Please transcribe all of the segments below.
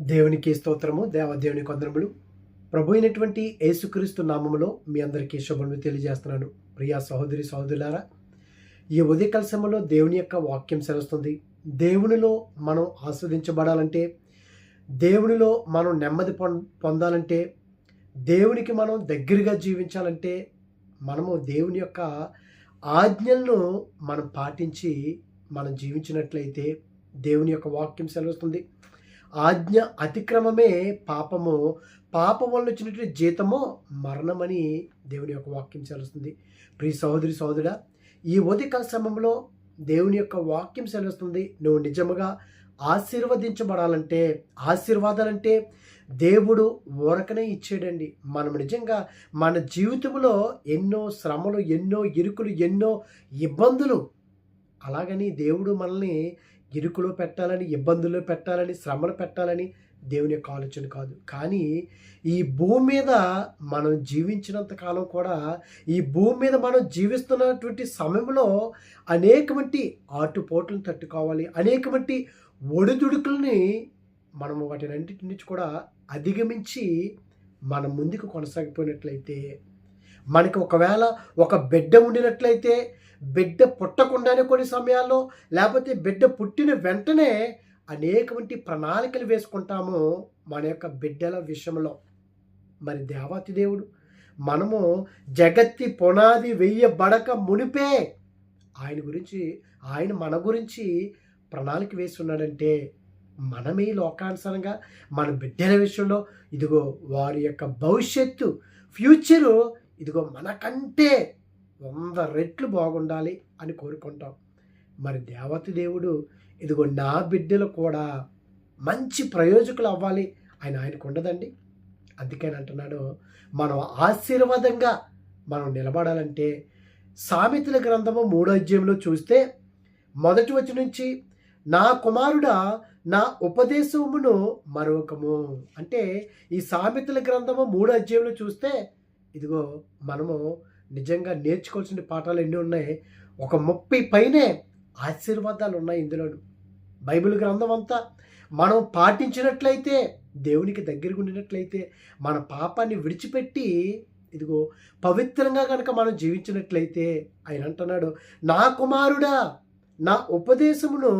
దేవునికి స్తోత్రము దేవదేవుని కొందరములు. ప్రభు అయినటువంటి యేసుక్రీస్తు నామములో మీ అందరికీ శుభములు తెలియజేస్తున్నాను. ప్రియా సహోదరి సహోదరులారా ఈ ఉదయకాల సమయంలో దేవుని యొక్క వాక్యం సెలవుస్తుంది దేవునిలో మనం ఆస్వాదించబడాలంటే దేవునిలో మనం నెమ్మది పొందాలంటే దేవునికి మనం దగ్గరగా జీవించాలంటే మనము దేవుని యొక్క ఆజ్ఞలను మనం పాటించి మనం జీవించినట్లయితే దేవుని యొక్క వాక్యం సెలవుస్తుంది. ఆజ్ఞ అతిక్రమమే పాపము. పాపం వల్ల వచ్చినటువంటి జీతము మరణమని దేవుని యొక్క వాక్యం సెలవుస్తుంది. ప్రియ సహోదరి సహోదరుడా ఈ ఉదయకాల సమయంలో దేవుని యొక్క వాక్యం సెలవుస్తుంది. నువ్వు నిజముగా ఆశీర్వదించబడాలంటే ఆశీర్వాదాలంటే దేవుడు ఊరకనే ఇచ్చేడండి. మనం నిజంగా మన జీవితంలో ఎన్నో శ్రమలు ఎన్నో ఇరుకులు ఎన్నో ఇబ్బందులు అలాగని దేవుడు మనల్ని ఇరుకులో పెట్టాలని ఇబ్బందుల్లో పెట్టాలని శ్రమలు పెట్టాలని దేవుని యొక్క ఆలోచన కాదు. కానీ ఈ భూమి మీద మనం జీవించినంత కాలం కూడా ఈ భూమి మీద మనం జీవిస్తున్నటువంటి సమయంలో అనేకమంటి ఆటుపోట్లను తట్టుకోవాలి అనేకమంటి ఒడిదుడుకుల్ని మనము వాటిని నుంచి కూడా అధిగమించి మనం ముందుకు కొనసాగిపోయినట్లయితే మనకి ఒకవేళ ఒక బిడ్డ ఉండినట్లయితే బిడ్డ పుట్టకుండానే కొన్ని సమయాల్లో లేకపోతే బిడ్డ పుట్టిన వెంటనే అనేకమంటి ప్రణాళికలు వేసుకుంటాము మన యొక్క బిడ్డల విషయంలో. మరి దేవాతి దేవుడు మనము జగత్తి పునాది వెయ్యబడక మునిపే ఆయన గురించి ఆయన మన గురించి ప్రణాళిక వేస్తున్నాడంటే మనమే లోకానుసరంగా లోకానుసారంగా మన బిడ్డల విషయంలో ఇదిగో వారి యొక్క భవిష్యత్తు ఫ్యూచరు ఇదిగో మనకంటే వంద రెట్లు బాగుండాలి అని కోరుకుంటాం. మరి దేవత దేవుడు ఇదిగో నా బిడ్డలు కూడా మంచి ప్రయోజకులు అవ్వాలి ఆయన ఆయనకు ఉండదండి. అందుకని అంటున్నాడు మనం ఆశీర్వాదంగా మనం నిలబడాలంటే సామెతల గ్రంథము మూడో అధ్యాయంలో చూస్తే మొదటి వచ్చి నుంచి నా కుమారుడా నా ఉపదేశమును మరొకము. అంటే ఈ సామెతల గ్రంథము మూడో అధ్యాయంలో చూస్తే ఇదిగో మనము నిజంగా నేర్చుకోవాల్సిన పాఠాలు ఎన్ని ఉన్నాయి? ఒక ముప్పై పైనే ఆశీర్వాదాలు ఉన్నాయి ఇందులో బైబిల్ గ్రంథం అంతా మనం పాటించినట్లయితే దేవునికి దగ్గరగా ఉండినట్లయితే మన పాపాన్ని విడిచిపెట్టి ఇదిగో పవిత్రంగా కనుక మనం జీవించినట్లయితే ఆయన అంటున్నాడు నా కుమారుడా నా ఉపదేశమును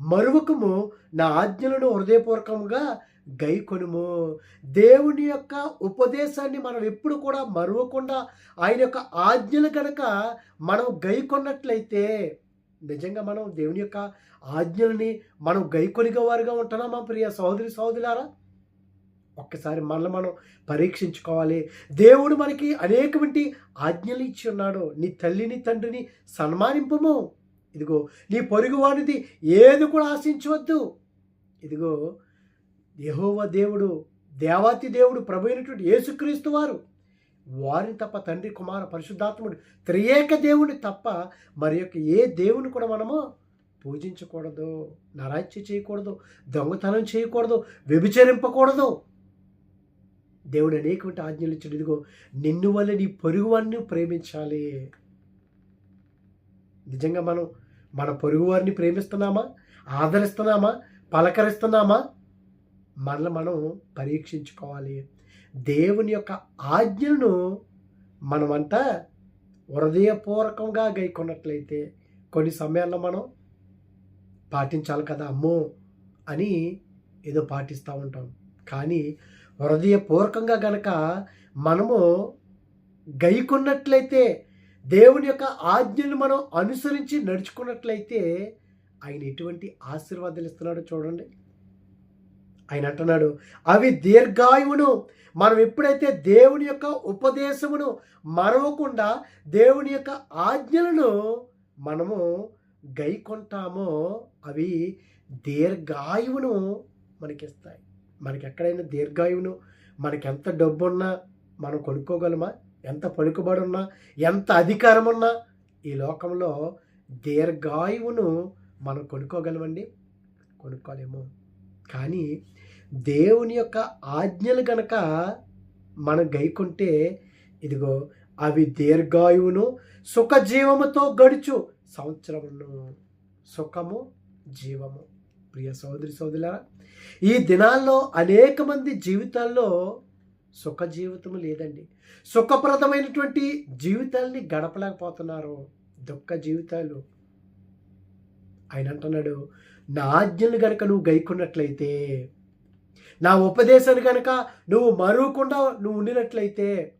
మరువకము నా ఆజ్ఞలను హృదయపూర్వకంగా గైకొనుము దేవుని యొక్క ఉపదేశాన్ని మనం ఎప్పుడు కూడా మరువకుండా ఆయన యొక్క ఆజ్ఞలు కనుక మనం గైకొన్నట్లయితే నిజంగా మనం దేవుని యొక్క ఆజ్ఞల్ని మనం గైకొనిగా వారుగా ఉంటున్నామా ప్రియ సహోదరి సహోదరులారా? ఒక్కసారి మనల్ని మనం పరీక్షించుకోవాలి. దేవుడు మనకి అనేకమంటి ఆజ్ఞలు ఇచ్చి ఉన్నాడు. నీ తల్లిని తండ్రిని సన్మానింపము. ఇదిగో నీ పొరుగువాడిది ఏది కూడా ఆశించవద్దు. ఇదిగో యెహోవా దేవుడు దేవాతి దేవుడు ప్రభు అయినటువంటి యేసుక్రీస్తు వారు వారిని తప్ప తండ్రి కుమార పరిశుద్ధాత్ముడు త్రియేక దేవుని తప్ప మరి యొక్క ఏ దేవుని కూడా మనము పూజించకూడదు నరాచ్య చేయకూడదు దొంగతనం చేయకూడదు వ్యభిచరింపకూడదు. దేవుడు అనేకమంటి ఆజ్ఞలు ఇచ్చాడు. ఇదిగో నిన్ను వల్ల నీ పొరుగువారిని ప్రేమించాలి. నిజంగా మనం మన పొరుగువారిని ప్రేమిస్తున్నామా? ఆదరిస్తున్నామా? పలకరిస్తున్నామా? మనల్ని మనం పరీక్షించుకోవాలి. దేవుని యొక్క ఆజ్ఞలను మనమంతా హృదయపూర్వకంగా గైకొన్నట్లయితే కొన్ని సమయాల్లో మనం పాటించాలి కదా అమ్మో అని ఏదో పాటిస్తూ ఉంటాం. కానీ హృదయపూర్వకంగా గనక మనము గైకున్నట్లయితే దేవుని యొక్క ఆజ్ఞలు మనం అనుసరించి నడుచుకున్నట్లయితే ఆయన ఎటువంటి ఆశీర్వాదాలు ఇస్తున్నాడో చూడండి. ఆయన అంటున్నాడు అవి దీర్ఘాయువును. మనం ఎప్పుడైతే దేవుని యొక్క ఉపదేశమును మరవకుండా దేవుని యొక్క ఆజ్ఞలను మనము గైకొంటామో అవి దీర్ఘాయువును మనకిస్తాయి. మనకి ఎక్కడైనా దీర్ఘాయువును మనకి ఎంత డబ్బు ఉన్నా మనం కొనుక్కోగలమా? ఎంత పలుకుబడి ఉన్నా ఎంత అధికారం ఉన్నా ఈ లోకంలో దీర్ఘాయువును మనం కొనుక్కోగలమండి? కొనుక్కోలేము. కానీ దేవుని యొక్క ఆజ్ఞలు గనక మనం గైకుంటే ఇదిగో అవి దీర్ఘాయువును సుఖజీవముతో గడుచు. సంవత్సరమును సుఖము జీవము. ప్రియ సోదరి సోదరులారా ఈ దినాల్లో అనేక మంది జీవితాల్లో సుఖ జీవితం లేదండి. సుఖప్రదమైనటువంటి జీవితాల్ని గడపలేకపోతున్నారు. దుఃఖ జీవితాలు. ఆయన అంటున్నాడు నా ఆజ్ఞలు గనక నువ్వు గైకున్నట్లయితే నా ఉపదేశాన్ని కనుక నువ్వు మరువకుండా నువ్వు ఉండినట్లయితే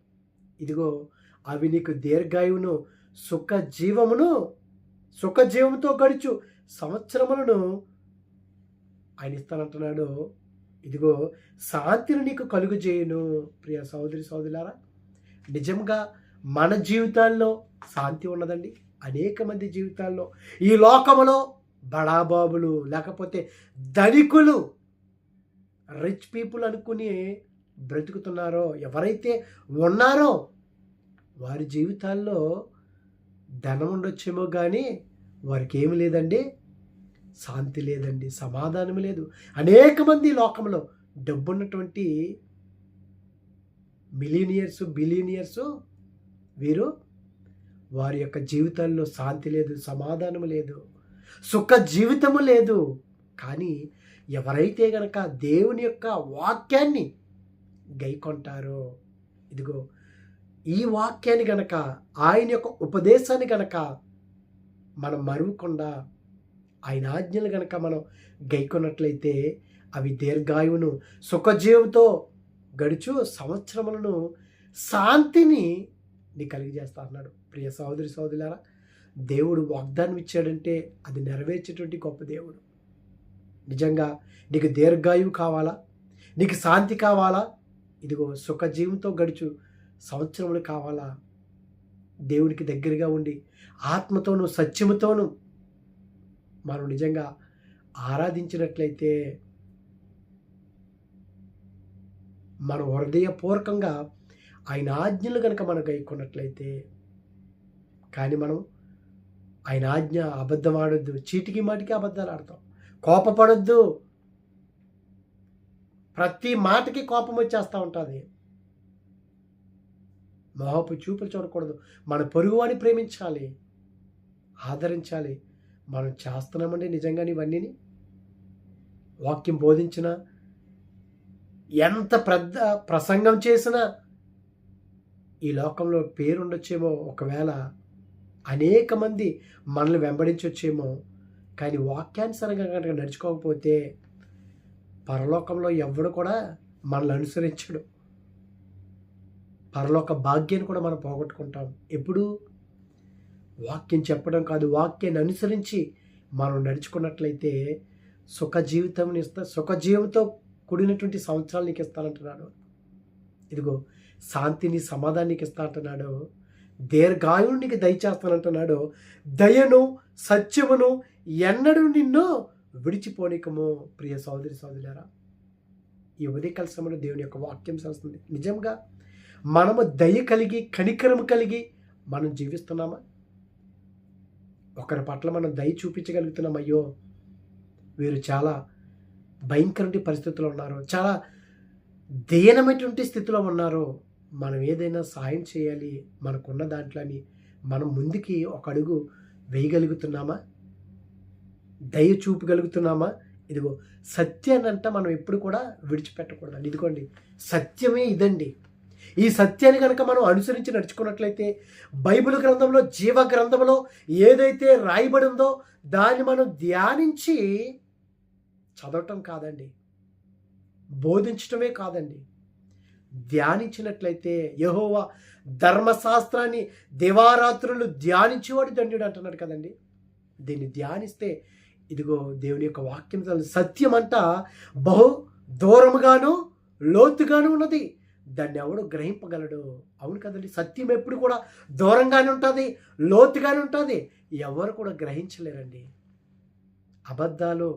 ఇదిగో అవి నీకు దీర్ఘాయువును సుఖ జీవమును సుఖ జీవంతో గడుచు సంవత్సరములను ఆయన ఇస్తానంటున్నాడు. ఇదిగో శాంతిని నీకు కలుగు చేయను ప్రియ సోదరి సోదరులారా నిజంగా మన జీవితాల్లో శాంతి ఉన్నదండి. అనేక మంది జీవితాల్లో ఈ లోకములో బడాబాబులు లేకపోతే ధనికులు రిచ్ పీపుల్ అనుకుని బ్రతుకుతున్నారో ఎవరైతే ఉన్నారో వారి జీవితాల్లో ధనం ఉండొచ్చేమో కానీ వారికి ఏమి లేదండి. శాంతి లేదండి సమాధానం లేదు. అనేక మంది లోకంలో డబ్బున్నటువంటి మిలీనియర్స్ బిలీనియర్స్ వీరు వారి యొక్క జీవితాల్లో శాంతి లేదు సమాధానం లేదు సుఖ జీవితము లేదు. కానీ ఎవరైతే గనక దేవుని యొక్క వాక్యాన్ని గైకొంటారో ఇదిగో ఈ వాక్యాన్ని గనక ఆయన యొక్క ఉపదేశాన్ని గనక మనం మరువకుండా ఆయన ఆజ్ఞలు గనక మనం గైకొన్నట్లయితే అవి దీర్ఘాయువును సుఖజీవంతో గడుచు సంవత్సరములను శాంతిని నీ కలిగజేస్తా అన్నాడు ప్రియ సహోదరి సహోదరులారా దేవుడు వాగ్దానం ఇచ్చాడంటే అది నెరవేర్చేటువంటి గొప్ప దేవుడు. నిజంగా నీకు దీర్ఘాయువు కావాలా? నీకు శాంతి కావాలా? ఇదిగో సుఖజీవంతో గడుచు సంవత్సరములు కావాలా? దేవునికి దగ్గరగా ఉండి ఆత్మతోనూ సత్యముతోనూ మనం నిజంగా ఆరాధించినట్లయితే మన హృదయపూర్వకంగా ఆయన ఆజ్ఞలు కనుక మనం గైకున్నట్లయితే కానీ మనం ఆయన ఆజ్ఞ అబద్ధం ఆడొద్దు చీటికి మాటికి అబద్ధాలు ఆడతాం. కోపపడొద్దు. ప్రతి మాటకి కోపం వచ్చేస్తూ ఉంటుంది. మోహపు చూపులు చూడకూడదు. మన పొరుగువాని ప్రేమించాలి. ఆదరించాలి. మనం చేస్తున్నామండి నిజంగానే ఇవన్నీని. వాక్యం బోధించిన ఎంత పెద్ద ప్రసంగం చేసినా ఈ లోకంలో పేరుండొచ్చేమో ఒకవేళ అనేక మంది మనల్ని వెంబడించొచ్చేమో కానీ వాక్యానుసారంగా కనుక నడుచుకోకపోతే పరలోకంలో ఎవడు కూడా మనల్ని అనుసరించడు. పరలోక భాగ్యాన్ని కూడా మనం పోగొట్టుకుంటాం. ఎప్పుడు వాక్యం చెప్పడం కాదు వాక్యాన్ని అనుసరించి మనం నడుచుకున్నట్లయితే సుఖ జీవితం ఇస్తా సుఖ జీవంతో కూడినటువంటి సంవత్సరాలు నీకు ఇస్తానంటున్నాడు. ఇదిగో శాంతిని సమాధానానికి ఇస్తా అంటున్నాడు దీర్ఘాయువు నీకు దయచేస్తానంటున్నాడు. దయను సత్యమును ఎన్నడూ నిన్ను విడిచిపోనికము ప్రియ సోదరి సోదరులారా. ఈ ఉదయకాల సమయంలో దేవుని యొక్క వాక్యం చేస్తుంది నిజంగా మనము దయ కలిగి కనికరం కలిగి మనం జీవిస్తున్నామా? ఒకరి పట్ల మనం దయ చూపించగలుగుతున్నాం అయ్యో వీరు చాలా భయంకరమైన పరిస్థితుల్లో ఉన్నారు. చాలా దీనమైనటువంటి స్థితిలో ఉన్నారు. మనం ఏదైనా సాయం చేయాలి మనకున్న దాంట్లోని మనం ముందుకి ఒక అడుగు వేయగలుగుతున్నామా? దయ చూపగలుగుతున్నామా? ఇదిగో సత్యాన్నంట మనం ఎప్పుడు కూడా విడిచిపెట్టకూడదు ఇదిగోండి సత్యమే ఇదండి. ఈ సత్యాన్ని కనుక మనం అనుసరించి నడుచుకున్నట్లయితే బైబిల్ గ్రంథంలో జీవ గ్రంథంలో ఏదైతే రాయబడి ఉందో దాన్ని మనం ధ్యానించి చదవటం కాదండి. బోధించటమే కాదండి. ధ్యానించినట్లయితే యహోవా ధర్మశాస్త్రాన్ని దివారాత్రులు ధ్యానించేవాడు దండ్యుడు అంటున్నాడు కదండి. దీన్ని ధ్యానిస్తే ఇదిగో దేవుని యొక్క వాక్యం సత్యం అంట బహు దూరముగాను లోతుగాను ఉన్నది. దాన్ని ఎవడు గ్రహింపగలడు? అవును కదండి సత్యం ఎప్పుడు కూడా దూరంగానే ఉంటుంది లోతుగానే ఉంటుంది. ఎవరు కూడా గ్రహించలేరండి. అబద్ధాలు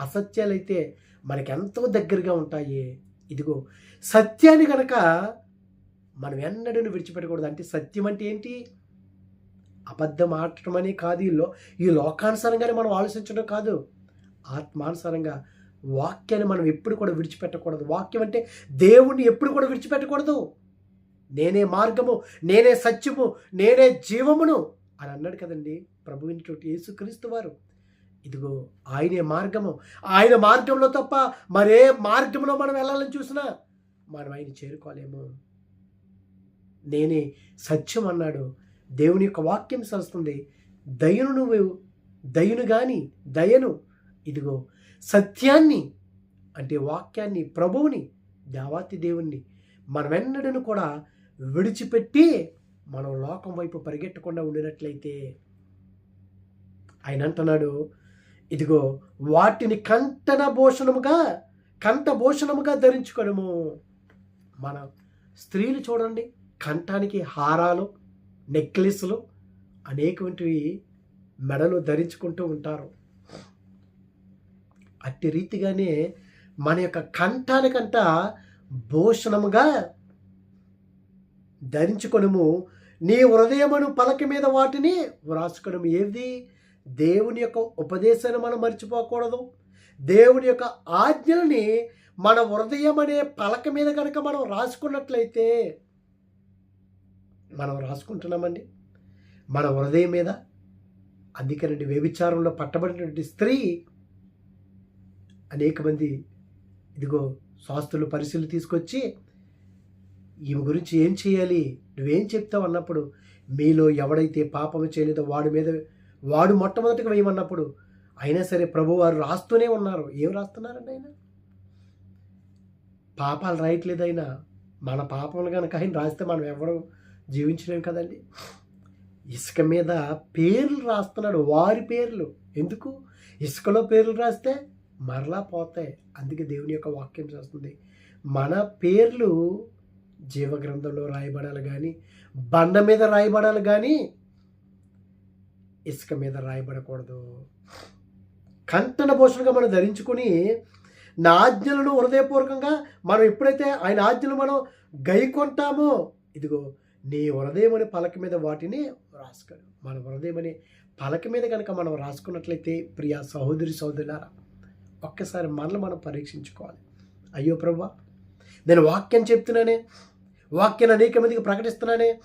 అసత్యాలైతే మనకెంతో దగ్గరగా ఉంటాయి. ఇదిగో సత్యాన్ని కనుక మనం ఎన్నడూ విడిచిపెట్టకూడదు. అంటే సత్యం అంటే ఏంటి? అబద్ధం ఆడటం అనే కాదు ఈ లో ఈ లోకానుసారంగానే మనం ఆలోచించడం కాదు. ఆత్మానుసారంగా వాక్యాన్ని మనం ఎప్పుడు కూడా విడిచిపెట్టకూడదు. వాక్యం అంటే దేవుణ్ణి ఎప్పుడు కూడా విడిచిపెట్టకూడదు. నేనే మార్గము నేనే సత్యము నేనే జీవమును అని అన్నాడు కదండి ప్రభువినటువంటి యేసుక్రీస్తు వారు. ఇదిగో ఆయనే మార్గము. ఆయన మార్గంలో తప్ప మరే మార్గంలో మనం వెళ్ళాలని చూసినా మనం ఆయన చేరుకోలేము. నేనే సత్యం అన్నాడు. దేవుని యొక్క వాక్యం సరుస్తుంది దయను నువ్వు దయను కానీ దయను ఇదిగో సత్యాన్ని అంటే వాక్యాన్ని ప్రభువుని దేవాతి దేవుణ్ణి మనమెన్నడను కూడా విడిచిపెట్టి మనం లోకం వైపు పరిగెట్టకుండా ఉండినట్లయితే ఆయన అంటున్నాడు ఇదిగో వాటిని కంటన భూషణముగా కంఠ భూషణముగా ధరించుకోవడము మన స్త్రీలు చూడండి కంఠానికి హారాలు నెక్లెస్లు అనేకటువంటివి మెడలు ధరించుకుంటూ ఉంటారు. అట్టి రీతిగానే మన యొక్క కంఠానికంట భూషణముగా ధరించుకొనుము. నీ హృదయమును పలక మీద వాటిని వ్రాసుకొనము. ఏది? దేవుని యొక్క ఉపదేశాన్ని మనం మర్చిపోకూడదు. దేవుని యొక్క ఆజ్ఞల్ని మన హృదయం అనే పలక మీద కనుక మనం రాసుకున్నట్లయితే మనం రాసుకుంటున్నామండి. మన హృదయం మీద అందుకనండి వ్యభిచారంలో పట్టబడినటువంటి స్త్రీ అనేక మంది ఇదిగో శాస్త్రులు పరిశీలి తీసుకొచ్చి ఈమె గురించి ఏం చేయాలి నువ్వేం చెప్తావు అన్నప్పుడు మీలో ఎవడైతే పాపము చేయలేదో వాడి మీద వాడు మొట్టమొదటిగా వేయమన్నప్పుడు అయినా సరే ప్రభు వారు రాస్తూనే ఉన్నారు. ఏం రాస్తున్నారండి ఆయన? పాపాలు రాయట్లేదు ఆయన. మన పాపములు కనుక ఆయన రాస్తే మనం ఎవరు జీవించలేం కదండి. ఇసుక మీద పేర్లు రాస్తున్నాడు వారి పేర్లు. ఎందుకు? ఇసుకలో పేర్లు రాస్తే మరలా పోతాయి. అందుకే దేవుని యొక్క వాక్యం చేస్తుంది. మన పేర్లు జీవగ్రంథంలో రాయబడాలి కానీ బండ మీద రాయబడాలి కానీ ఇసుక మీద రాయబడకూడదు. కంటన పోషణగా మనం ధరించుకొని నా ఆజ్ఞలను హృదయపూర్వకంగా మనం ఎప్పుడైతే ఆయన ఆజ్ఞలు మనం గైకొంటామో ఇదిగో నీ హృదయం పలక మీద వాటిని రాసుకోడు మన హృదయం పలక మీద కనుక మనం రాసుకున్నట్లయితే ప్రియా సహోదరి సహోదరులారా ఒక్కసారి మనల్ని మనం పరీక్షించుకోవాలి. అయ్యో ప్రభా నేను వాక్యం చెప్తున్నానే వాక్యాన్ని అనేక మందికి ప్రకటిస్తున్నానే.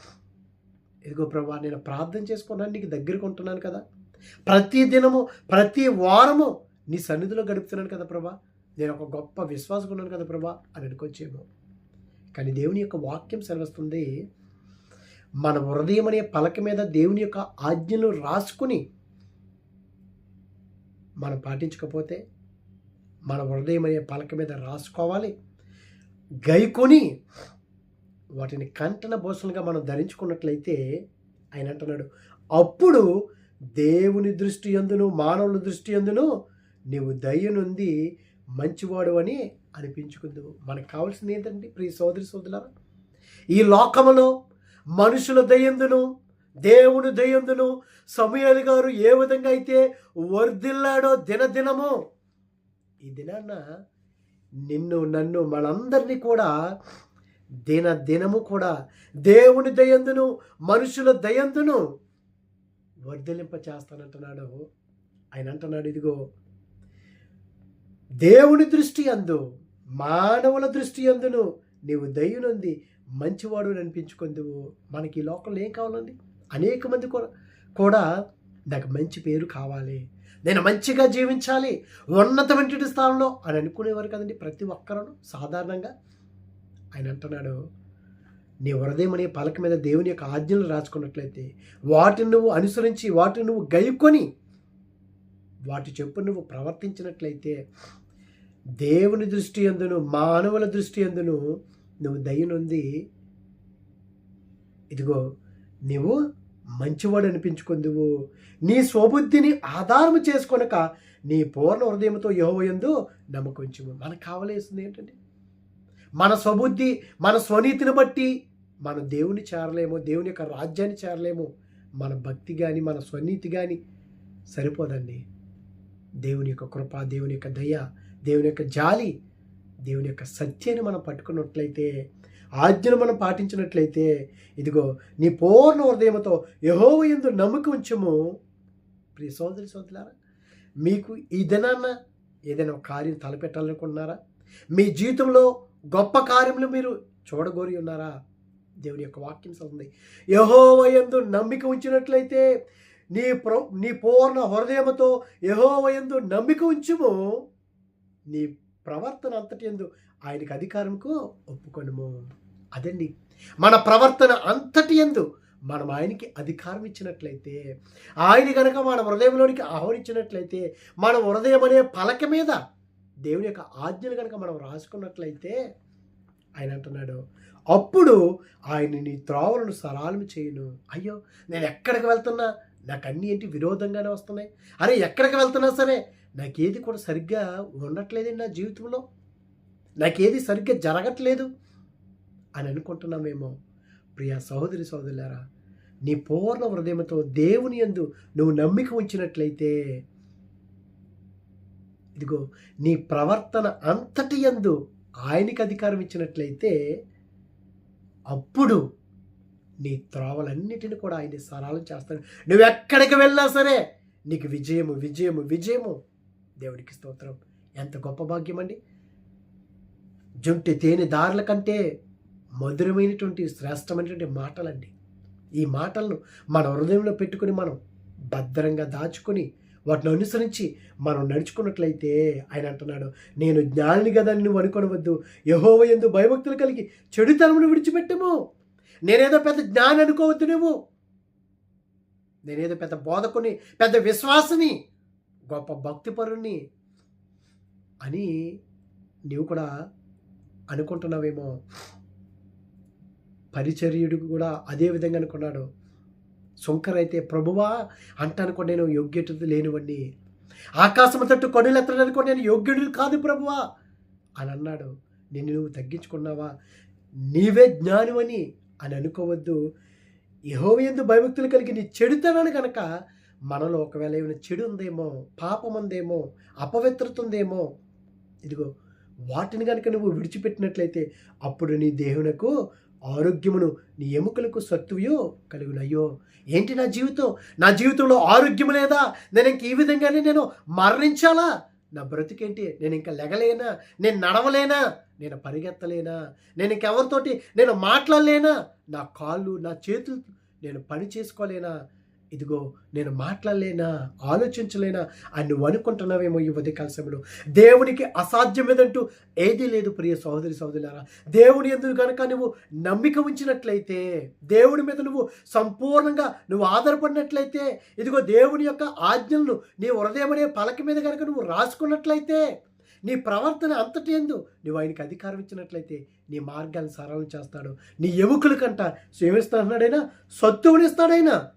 ఇదిగో ప్రభా నేను ప్రార్థన చేసుకున్నాను నీకు దగ్గరకు ఉంటున్నాను కదా. ప్రతి దినము ప్రతి వారము నీ సన్నిధిలో గడుపుతున్నాను కదా ప్రభా. నేను ఒక గొప్ప విశ్వాసం ఉన్నాను కదా ప్రభా అని అనుకొచ్చేమో కానీ దేవుని యొక్క వాక్యం సెలవుస్తుంది మన హృదయం అనే పలక మీద దేవుని యొక్క ఆజ్ఞలు రాసుకుని మనం పాటించకపోతే మన హృదయం అనే పలక మీద రాసుకోవాలి. గైకొని వాటిని కంటన భూషణగా మనం ధరించుకున్నట్లయితే ఆయన అంటున్నాడు అప్పుడు దేవుని దృష్టి ఎందును మానవుల దృష్టి ఎందును నీవు దయ్యనుంది మంచివాడు అని అనిపించుకుందు మనకు కావాల్సింది ఏంటండి? ప్రియ సోదరి సోదరులారా ఈ లోకములో మనుషుల దయ్యందును దేవుని దయ్యందును సమయాలు గారు ఏ విధంగా అయితే వర్ధిల్లాడో దినదినము ఈ దినాన్న నిన్ను నన్ను మనందరినీ కూడా దిన దినము కూడా దేవుని దయందును మనుషుల దయందును వర్ధలింప చేస్తానంటున్నాడు ఆయన అంటున్నాడు ఇదిగో దేవుని దృష్టి అందు మానవుల దృష్టి అందును నీవు దయ్యునుంది మంచివాడు అని అనిపించుకుందువు మనకి ఈ లోకంలో ఏం కావాలండి? అనేక మంది కూడా కూడా నాకు మంచి పేరు కావాలి. నేను మంచిగా జీవించాలి. ఉన్నతమైన స్థానంలో అని అనుకునేవారు కదండి ప్రతి ఒక్కరూ సాధారణంగా ఆయన అంటున్నాడు నీ హృదయం అనే పలక మీద దేవుని యొక్క ఆజ్ఞలు రాసుకున్నట్లయితే వాటిని నువ్వు అనుసరించి వాటిని నువ్వు గైకొని వాటి చెప్పు నువ్వు ప్రవర్తించినట్లయితే దేవుని దృష్టి ఎందును మానవుల దృష్టి ఎందును నువ్వు దయ్యనుంది ఇదిగో నీవు మంచివాడు అనిపించుకుందువు. నీ స్వబుద్ధిని ఆధారము చేసుకొనక నీ పూర్ణ హృదయంతో యహోయందు నమ్మకంచుము మనకు కావలసింది ఏంటంటే మన స్వబుద్ధి మన స్వనీతిని బట్టి మన దేవుని చేరలేము దేవుని యొక్క రాజ్యాన్ని చేరలేము. మన భక్తి కానీ మన స్వనీతి కానీ సరిపోదండి. దేవుని యొక్క కృప దేవుని యొక్క దయ దేవుని యొక్క జాలి దేవుని యొక్క సత్యాన్ని మనం పట్టుకున్నట్లయితే ఆజ్ఞను మనం పాటించినట్లయితే ఇదిగో నీ పూర్ణ హృదయంతో యహోవ ఎందు నమ్మకం ఉంచము. ప్రియ సోదరి సోదరులారా మీకు ఈ దినాన్న ఏదైనా ఒక కార్యం తలపెట్టాలనుకుంటున్నారా? మీ జీవితంలో గొప్ప కార్యములు మీరు చూడగోరి ఉన్నారా? దేవుని యొక్క వాక్యం చదువుంది యహోవయందు నమ్మిక ఉంచినట్లయితే నీ ప్ర నీ పూర్ణ హృదయముతో యహోవయందు నమ్మిక ఉంచుము. నీ ప్రవర్తన అంతటి ఎందు ఆయనకి అధికారంకు ఒప్పుకొనుము. అదండి. మన ప్రవర్తన అంతటి ఎందు మనం ఆయనకి అధికారం ఇచ్చినట్లయితే ఆయన కనుక మన హృదయంలోనికి ఆహ్వానించినట్లయితే మన హృదయం అనే పలక మీద దేవుని యొక్క ఆజ్ఞలు కనుక మనం రాసుకున్నట్లయితే ఆయన అంటున్నాడు అప్పుడు ఆయన నీ త్రోవలను సరాలం చేయను. అయ్యో నేను ఎక్కడికి వెళ్తున్నా? నాకు అన్నీ ఏంటి విరోధంగానే వస్తున్నాయి? అరే ఎక్కడికి వెళ్తున్నా సరే నాకేది కూడా సరిగ్గా ఉండట్లేదు నా జీవితంలో. నాకేది సరిగ్గా జరగట్లేదు అని అనుకుంటున్నామేమో. ప్రియా సహోదరి సహోదరులారా నీ పూర్ణ హృదయంతో దేవుని యందు నువ్వు నమ్మిక ఉంచినట్లయితే ఇదిగో నీ ప్రవర్తన అంతటి యందు ఆయనకి అధికారం ఇచ్చినట్లయితే అప్పుడు నీ త్రోవలన్నిటిని కూడా ఆయన సరాలం చేస్తాడు. నువ్వు ఎక్కడికి వెళ్ళినా సరే నీకు విజయము విజయము విజయము. దేవుడికి స్తోత్రం. ఎంత గొప్ప భాగ్యం అండి జుంటి తేనె దారుల కంటే మధురమైనటువంటి శ్రేష్టమైనటువంటి మాటలండి. ఈ మాటలను మన హృదయంలో పెట్టుకుని మనం భద్రంగా దాచుకొని వాటిని అనుసరించి మనం నడుచుకున్నట్లయితే ఆయన అంటున్నాడు నేను జ్ఞానిని కదా నువ్వు అనుకోనవద్దు. యహోవ ఎందు భయభక్తులు కలిగి చెడుతనమును విడిచిపెట్టము. నేనేదో పెద్ద జ్ఞాని అనుకోవద్దు నువ్వు. నేనేదో పెద్ద బోధకుని పెద్ద విశ్వాసని గొప్ప భక్తిపరుణ్ణి అని నీవు కూడా అనుకుంటున్నావేమో. పరిచర్యుడు కూడా అదే విధంగా అనుకున్నాడు. శంకర్ అయితే ప్రభువా అంటానుకో నేను యోగ్యత లేనివాడిని ఆకాశం తట్టు కొనులెత్తడానికి నేను యోగ్యుడు కాదు ప్రభువా అని అన్నాడు. నిన్ను నువ్వు తగ్గించుకున్నావా? నీవే జ్ఞానివని అని అనుకోవద్దు. యహోవేందు భయభక్తులు కలిగి నీ చెడుతనాన్ని కనుక మనలో ఒకవేళ ఏమైనా చెడు ఉందేమో పాపం ఉందేమో అపవిత్రత ఉందేమో ఇదిగో వాటిని కనుక నువ్వు విడిచిపెట్టినట్లయితే అప్పుడు నీ దేవునకు ఆరోగ్యమును నీ ఎముకలకు సత్తువయో కలుగునయ్యో. ఏంటి నా జీవితం? నా జీవితంలో ఆరోగ్యం లేదా? నేను ఇంక ఈ విధంగానే నేను మరణించాలా? నా బ్రతికేంటి? నేను ఇంకా లెగలేనా? నేను నడవలేనా? నేను పరిగెత్తలేనా? నేను ఇంకెవరితోటి నేను మాట్లాడలేనా? నా కాళ్ళు నా చేతులు నేను పని చేసుకోలేనా? ఇదిగో నేను మాట్లాడలేనా ఆలోచించలేనా అని నువ్వు అనుకుంటున్నావేమో ఈ ఉదయకాల సమయంలో. దేవునికి అసాధ్యమేదంటూ ఏదీ లేదు ప్రియ సహోదరి సహోదరులారా. దేవుని ఎందుకు కనుక నువ్వు నమ్మిక ఉంచినట్లయితే దేవుడి మీద నువ్వు సంపూర్ణంగా నువ్వు ఆధారపడినట్లయితే ఇదిగో దేవుని యొక్క ఆజ్ఞలను నీ హృదయమనే పలక మీద కనుక నువ్వు రాసుకున్నట్లయితే నీ ప్రవర్తన అంతటి ఎందు నువ్వు ఆయనకి అధికారం ఇచ్చినట్లయితే నీ మార్గాన్ని సరళం చేస్తాడు. నీ ఎముకల కంట సేవిస్తాడైనా సత్తువునిస్తాడైనా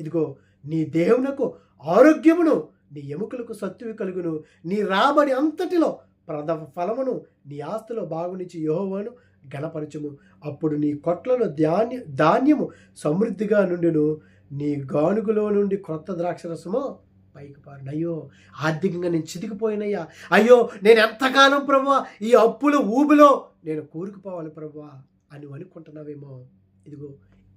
ఇదిగో నీ దేవునకు ఆరోగ్యమును నీ ఎముకలకు సత్తువి కలుగును. నీ రాబడి అంతటిలో ప్రథమ ఫలమును నీ ఆస్తిలో బాగునిచ్చి యోహోవను గణపరచుము. అప్పుడు నీ కొట్లలో ధాన్య ధాన్యము సమృద్ధిగా నుండును. నీ గానుగులో నుండి క్రొత్త ద్రాక్షరసము పైకి పారును. అయ్యో ఆర్థికంగా నేను చితికిపోయినయ్యా. అయ్యో నేను ఎంతకాలం ప్రభువా ఈ అప్పుల ఊబిలో నేను కూరుకుపోవాలి ప్రభువా అని అనుకుంటున్నావేమో. ఇదిగో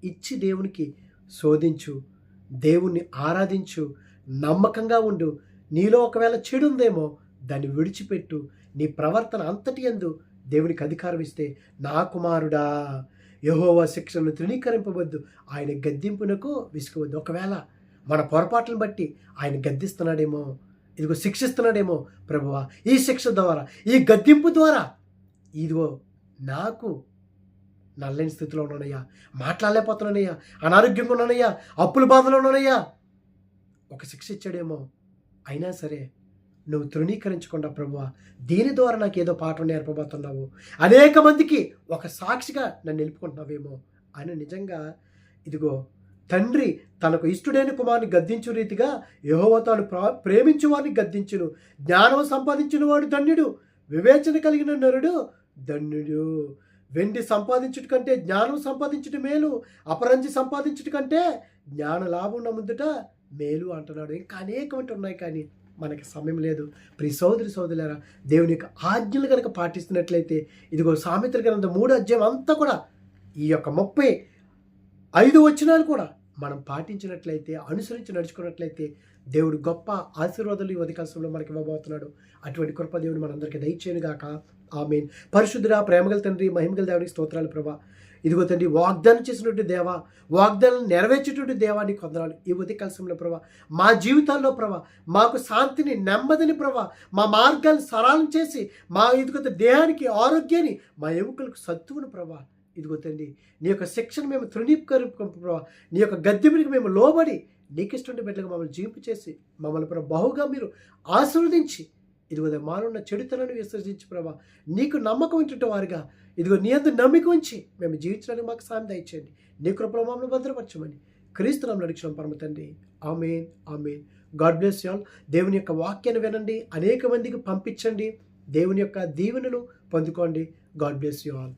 ఇచ్చి దేవునికి శోధించు. దేవుణ్ణి ఆరాధించు నమ్మకంగా ఉండు. నీలో ఒకవేళ చెడు ఉందేమో దాన్ని విడిచిపెట్టు. నీ ప్రవర్తన అంతటి ఎందు దేవునికి అధికారం ఇస్తే నా కుమారుడా యహోవా శిక్షను తృణీకరింపవద్దు. ఆయన గద్దింపునకు విసుకవద్దు ఒకవేళ మన పొరపాట్లను బట్టి ఆయన గద్దిస్తున్నాడేమో ఇదిగో శిక్షిస్తున్నాడేమో ప్రభువా ఈ శిక్ష ద్వారా ఈ గద్దింపు ద్వారా ఇదిగో నాకు నల్లని స్థితిలో ఉన్నానయ్యా. మాట్లాడలేకపోతున్నానయ్యా. అనారోగ్యంగా ఉన్నానయ్యా. అప్పుల బాధలో ఉన్నానయ్యా. ఒక శిక్ష ఇచ్చాడేమో. అయినా సరే నువ్వు తృణీకరించకుండా ప్రభువా దీని ద్వారా నాకు ఏదో పాఠం నేర్పబోతున్నావు. అనేక మందికి ఒక సాక్షిగా నన్ను నిలుపుకుంటున్నావేమో అని నిజంగా ఇదిగో తండ్రి తనకు ఇష్టడైన కుమారుని గద్దించు రీతిగా యెహోవా తాను ప్రా- ప్రేమించు వారిని గద్దించును. జ్ఞానం సంపాదించిన వాడు ధన్యుడు. వివేచన కలిగిన నరుడు ధన్యుడు. వెండి సంపాదించుట కంటే జ్ఞానం సంపాదించుట మేలు అపరంజి సంపాదించుట కంటే జ్ఞాన లాభం నమ్ముదుట మేలు అంటున్నాడు. ఇంకా అనేకమంటి ఉన్నాయి కానీ మనకి సమయం లేదు. ప్రియ సోదరి సోదరులారా దేవుని యొక్క ఆజ్ఞలు కనుక పాటిస్తున్నట్లయితే ఇదిగో సామెతల గ్రంథం మూడు అధ్యాయం అంతా కూడా ఈ యొక్క ముప్పై ఐదు వచనాలు కూడా మనం పాటించినట్లయితే అనుసరించి నడుచుకున్నట్లయితే దేవుడు గొప్ప ఆశీర్వాదాలు ఈ ఉదయకాలంలో మనకి ఇవ్వబోతున్నాడు. అటువంటి కృప దేవుడు మనందరికీ దయచేయను గాక ఆమెన్. పరిశుద్ధుడా ప్రేమగల తండ్రి మహిమగల దేవునికి స్తోత్రాలు ప్రభా. ఇదిగో తండ్రి వాగ్దానం చేసినటువంటి దేవా వాగ్దానం నెరవేర్చేటువంటి దేవాన్ని కొందరాలు ఈ ఉదయకాల కలసంలో ప్రభా మా జీవితాల్లో ప్రభా మాకు శాంతిని నెమ్మదిని ప్రభా మా మార్గాన్ని సరళం చేసి మా ఇదిగో దేహానికి ఆరోగ్యాన్ని మా ఎముకలకు సత్తువును ప్రభా. ఇదిగో తండ్రి నీ యొక్క శిక్షణ మేము తృణీకరు ప్రభా నీ యొక్క గద్దెమునికి మేము లోబడి నీకు ఇష్టం బిడ్డగా మమ్మల్ని జీవింపు చేసి మమ్మల్ని ప్రభా బహుగా మీరు ఆశీర్వదించి ఇదిగో మానున్న చెడుతలను విసర్జించి ప్రభా. నీకు నమ్మకం ఉంటుంటే వారుగా. ఇదిగో నీ అందు నమ్మిక ఉంచి మేము జీవించడానికి మాకు సాయం దయచేయండి. నీ కృపలో మమ్మల్ని భద్రపరచమని క్రీస్తునాం నడిచిన పరమ తండ్రి. Amen amen. God bless all. దేవుని యొక్క వాక్యాన్ని వినండి. అనేక మందికి పంపించండి. దేవుని యొక్క దీవెనలు పొందుకోండి. God bless you all.